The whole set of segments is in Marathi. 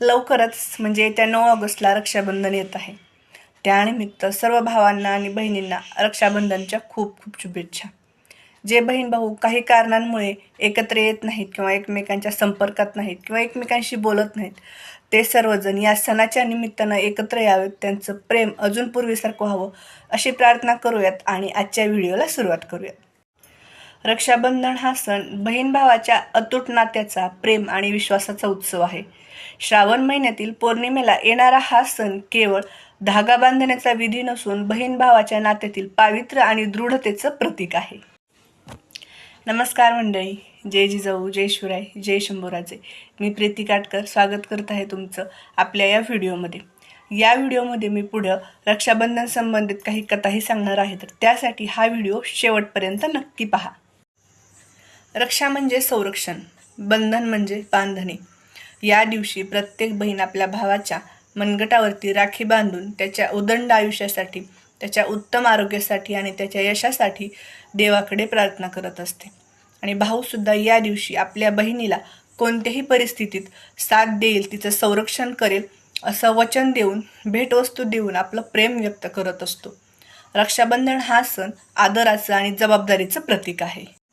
लवकरच म्हणजे येत्या नऊ ऑगस्टला रक्षाबंधन येत आहे. त्यानिमित्त सर्व भावांना आणि बहिणींना रक्षाबंधनच्या खूप खूप शुभेच्छा. जे बहीण भाऊ काही कारणांमुळे एकत्र येत नाहीत किंवा एकमेकांच्या संपर्कात नाहीत किंवा एकमेकांशी बोलत नाहीत ते सर्वजण या सणाच्या निमित्तानं एकत्र यावेत त्यांचं प्रेम अजून पूर्वीसारखं व्हावं अशी प्रार्थना करूयात आणि आजच्या व्हिडिओला सुरुवात करूयात. रक्षाबंधन हा सण बहीण भावाच्या अतूट नात्याचा प्रेम आणि विश्वासाचा उत्सव आहे. श्रावण महिन्यातील पौर्णिमेला येणारा हा सण केवळ धागा बांधण्याचा विधी नसून बहीण भावाच्या नात्यातील पावित्र्य आणि दृढतेचं प्रतीक आहे. नमस्कार मंडळी. जय जिजाऊ जय शिवराय जय शंभूराजे. मी प्रीती काटकर. स्वागत करत आहे तुमचं आपल्या या व्हिडिओमध्ये. या व्हिडिओमध्ये मी पुढं रक्षाबंधन संबंधित काही कथाही सांगणार आहे तर त्यासाठी हा व्हिडिओ शेवटपर्यंत नक्की पहा. रक्षा म्हणजे संरक्षण बंधन म्हणजे बांधणे. या दिवशी प्रत्येक बहीण आपल्या भावाच्या मनगटावरती राखी बांधून त्याच्या उदंड आयुष्यासाठी त्याच्या उत्तम आरोग्यासाठी आणि त्याच्या यशासाठी देवाकडे प्रार्थना करत असते. आणि भाऊसुद्धा या दिवशी आपल्या बहिणीला कोणत्याही परिस्थितीत साथ देईल तिचं संरक्षण करेल असं वचन देऊन भेटवस्तू देऊन आपलं प्रेम व्यक्त करत असतो. रक्षाबंधन हा सण आदराचं आणि जबाबदारीचं प्रतीक आहे.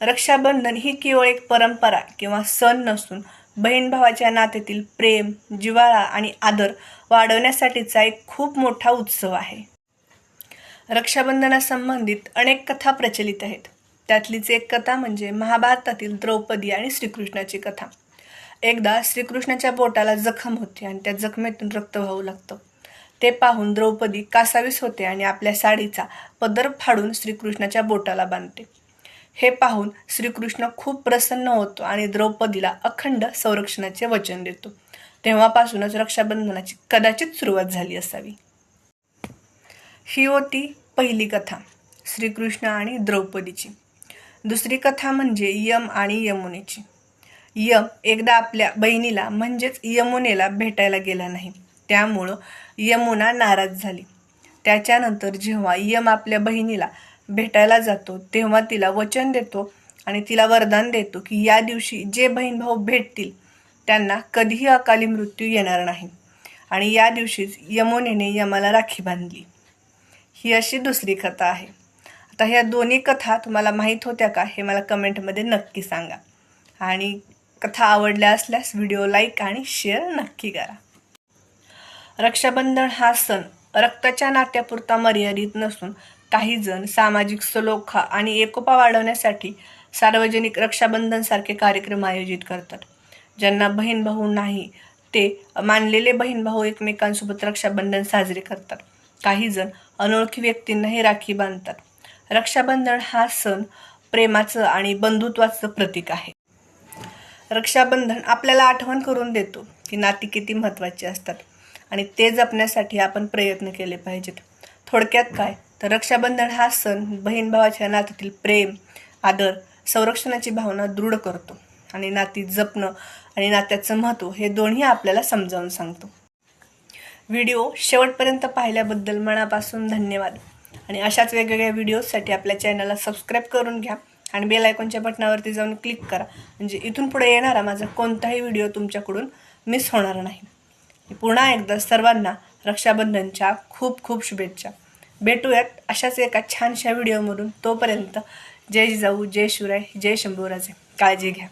रक्षाबंधन ही केवळ एक परंपरा किंवा सण नसून बहीण भावाच्या नात्यातील प्रेम जिव्हाळा आणि आदर वाढवण्यासाठीचा एक खूप मोठा उत्सव आहे. रक्षाबंधनासंबंधित अनेक कथा प्रचलित आहेत. त्यातलीच एक कथा म्हणजे महाभारतातील द्रौपदी आणि श्रीकृष्णाची कथा. एकदा श्रीकृष्णाच्या बोटाला जखम होते आणि त्या जखमेतून रक्त वाहू लागतं. ते पाहून द्रौपदी कासावीस होते आणि आपल्या साडीचा पदर फाडून श्रीकृष्णाच्या बोटाला बांधते. हे पाहून श्रीकृष्ण खूप प्रसन्न होतो आणि द्रौपदीला अखंड संरक्षणाचे वचन देतो. तेव्हापासूनच रक्षाबंधनाची कदाचित सुरुवात झाली असावी. ही होती पहिली कथा श्रीकृष्ण आणि द्रौपदीची. दुसरी कथा म्हणजे यम आणि यमुनेची. यम एकदा आपल्या बहिणीला म्हणजेच यमुनेला भेटायला गेला नाही. त्यामुळं यमुना नाराज झाली. त्याच्यानंतर जेव्हा यम आपल्या बहिणीला भेटायला जातो तेव्हा तिला वचन देतो आणि तिला वरदान देतो की या दिवशी जे बहीण भाऊ भेटतील त्यांना कधीही अकाली मृत्यू येणार नाही. आणि या दिवशीच यमुनेने यमाला राखी बांधली. ही अशी दुसरी कथा आहे. आता ह्या दोन्ही कथा तुम्हाला माहीत होत्या का हे मला कमेंटमध्ये नक्की सांगा. आणि कथा आवडल्या असल्यास व्हिडिओ लाईक आणि शेअर नक्की करा. रक्षाबंधन हा सण रक्ताच्या नात्यापुरता मर्यादित नसून काही जण सामाजिक सलोखा आणि एकोपा वाढवण्यासाठी सार्वजनिक रक्षाबंधनसारखे कार्यक्रम आयोजित करतात. ज्यांना बहीण भाऊ नाही ते मानलेले बहीण भाऊ एकमेकांसोबत रक्षाबंधन साजरे करतात. काही जण अनोळखी व्यक्तींनाही राखी बांधतात. रक्षाबंधन हा सण प्रेमाचं आणि बंधुत्वाचं प्रतीक आहे. रक्षाबंधन आपल्याला आठवण करून देतो की नाती किती महत्त्वाची असतात. आणि ते जपण्यासाठी आपण प्रयत्न केले पाहिजेत. थोडक्यात काय? तर रक्षाबंधन हा सण बहीण भावाच्या नात्यातील प्रेम आदर संरक्षणाची भावना दृढ करतो. आणि नाती जपणं आणि नात्याचं महत्त्व हे दोन्ही आपल्याला समजावून सांगतो. व्हिडिओ शेवटपर्यंत पाहिल्याबद्दल मनापासून धन्यवाद. आणि अशाच वेगवेगळ्या व्हिडिओजसाठी आपल्या चॅनलला सबस्क्राईब करून घ्या आणि बेल आयकॉनच्या बटनावरती जाऊन क्लिक करा. म्हणजे इथून पुढे येणारा माझा कोणताही व्हिडिओ तुमच्याकडून मिस होणार नाही. पुन्हा एकदा सर्वांना रक्षाबंधनच्या खूप खूप शुभेच्छा. भेटूयात अशाच एका छानशा व्हिडिओमधून तोपर्यंत जय जिजाऊ जय शिवराय जय शंभूराजे. काळजी घ्या.